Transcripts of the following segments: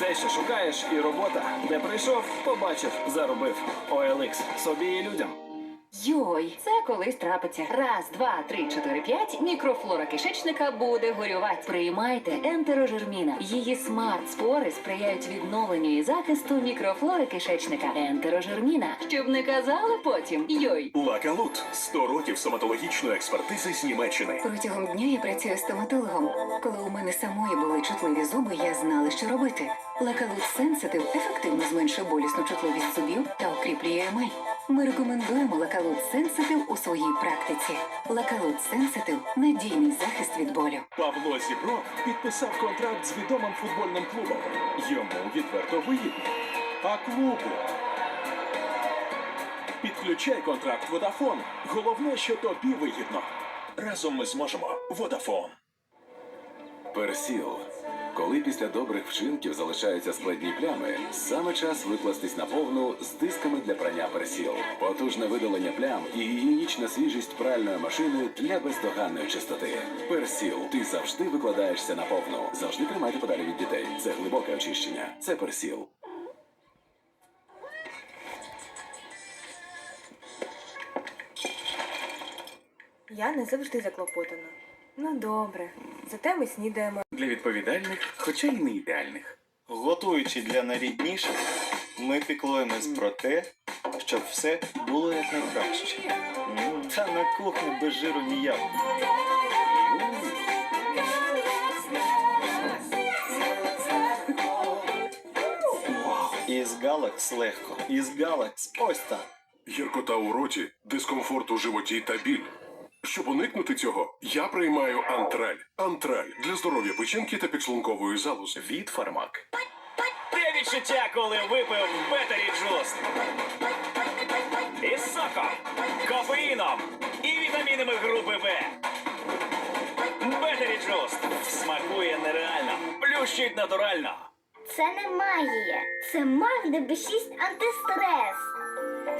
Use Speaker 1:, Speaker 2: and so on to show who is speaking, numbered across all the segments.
Speaker 1: Все, що шукаєш, і робота. Де прийшов, побачив, заробив. OLX. собі і людям.
Speaker 2: Йой, це колись трапиться. Раз, два, три, чотири, п'ять. Мікрофлора кишечника буде горювати. Приймайте ентерожерміна. Її смарт-спори сприяють відновленню і захисту мікрофлори кишечника. Ентерожерміна. Щоб не казали потім. Йой.
Speaker 3: Лакалут 100 років стоматологічної експертизи з Німеччини.
Speaker 2: Протягом дня я працюю стоматологом. Коли у мене самої були чутливі зуби, я знала, що робити. Лакалут Сенситив ефективно зменшує болісну чутливість зубів та укріплює емаль. Ми рекомендуємо Лакалут Сенситив у своїй практиці. Лакалут Сенситив надійний захист від болю.
Speaker 3: Павло Зібров підписав контракт з відомим футбольним клубом. Йому відверто вигідно. А клубу. Підключай контракт Водафон. Головне, що тобі вигідно. Разом ми зможемо. Водафон.
Speaker 4: Персіл. Коли після добрих вчинків залишаються складні плями, саме час викластись на повну з дисками для прання персіл. Потужне видалення плям і гігієнічна свіжість пральної машини для бездоганної чистоти. Персіл. Ти завжди викладаєшся на повну. Завжди тримайте подалі від дітей. Це глибоке очищення. Це персіл.
Speaker 5: Я не завжди заклопотана. Ну добре, зате ми снідаємо.
Speaker 6: Для відповідальних, хоча й не ідеальних. Готуючи для найрідніших, ми піклуємось про те, щоб все було якнайкраще. Та на кухні без жиру ніяк. Із Галакс легко. Із Галакс ось так.
Speaker 7: Гіркота у роті, дискомфорт у животі та біль. Щоб уникнути цього, я приймаю антраль. Антраль для здоров'я печінки та підшлункової залози.
Speaker 3: Від Фармак.
Speaker 1: Те відчуття, коли випив Бетері Джуст. Із соком, кофеїном і вітамінами групи В. Бетері Джуст смакує нереально, плющить натурально.
Speaker 8: Це не магія, це Магне Б6 антистрес.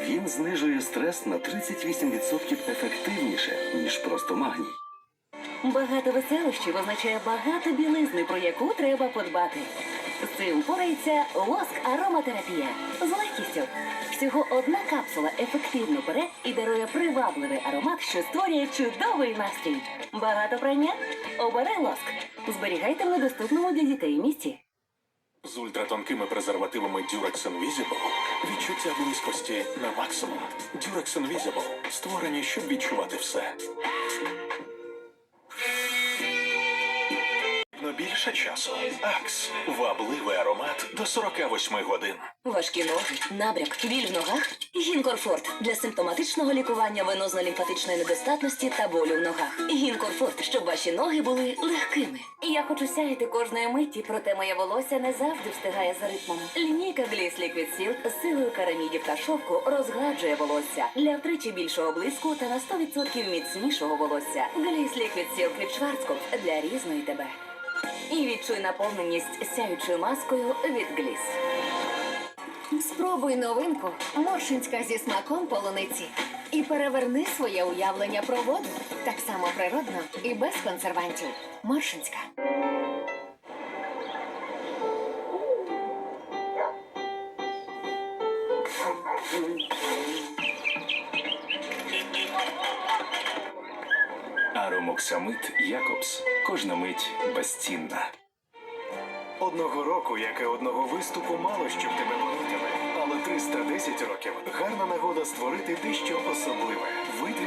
Speaker 4: Він знижує стрес на 38% ефективніше, ніж просто магній.
Speaker 2: Багато веселощів означає багато білизни, про яку треба подбати. З цим впорається лоск ароматерапія з легкістю. Всього одна капсула ефективно бере і дарує привабливий аромат, що створює чудовий настрій. Багато прання? Обирай лоск. Зберігайте в недоступному для дітей місці.
Speaker 3: З ультратонкими презервативами Durex Invisible відчуття близькості на максимум. Durex Invisible створені, щоб відчувати все. Но більше часу. Акс. Вабливий аромат до 48 годин.
Speaker 2: Важкі ноги, набряк, біль в ногах. Гінкорфорт для симптоматичного лікування венозно-лімфатичної недостатності та болю в ногах. Гінкорфорт, щоб ваші ноги були легкими. Я хочу сяяти кожної миті, проте моє волосся не завжди встигає за ритмом. Лінійка Gliss Liquid Silk з силою карамідів та шовку розгладжує волосся для втричі більшого блиску та на 100% міцнішого волосся. Gliss Liquid Silk від Schwarzkopf для різної тебе. І відчуй наповненість сяючою маскою від Gliss. Спробуй новинку Моршинська зі смаком полуниці. І переверни своє уявлення про воду. Так само природно і без консервантів. Моршинська.
Speaker 6: Аромоксамит Якобс. Кожна мить безцінна. Одного року, як і одного виступу, мало щоб тебе помітили. Але 310 років гарна нагода створити дещо особливе. Вийти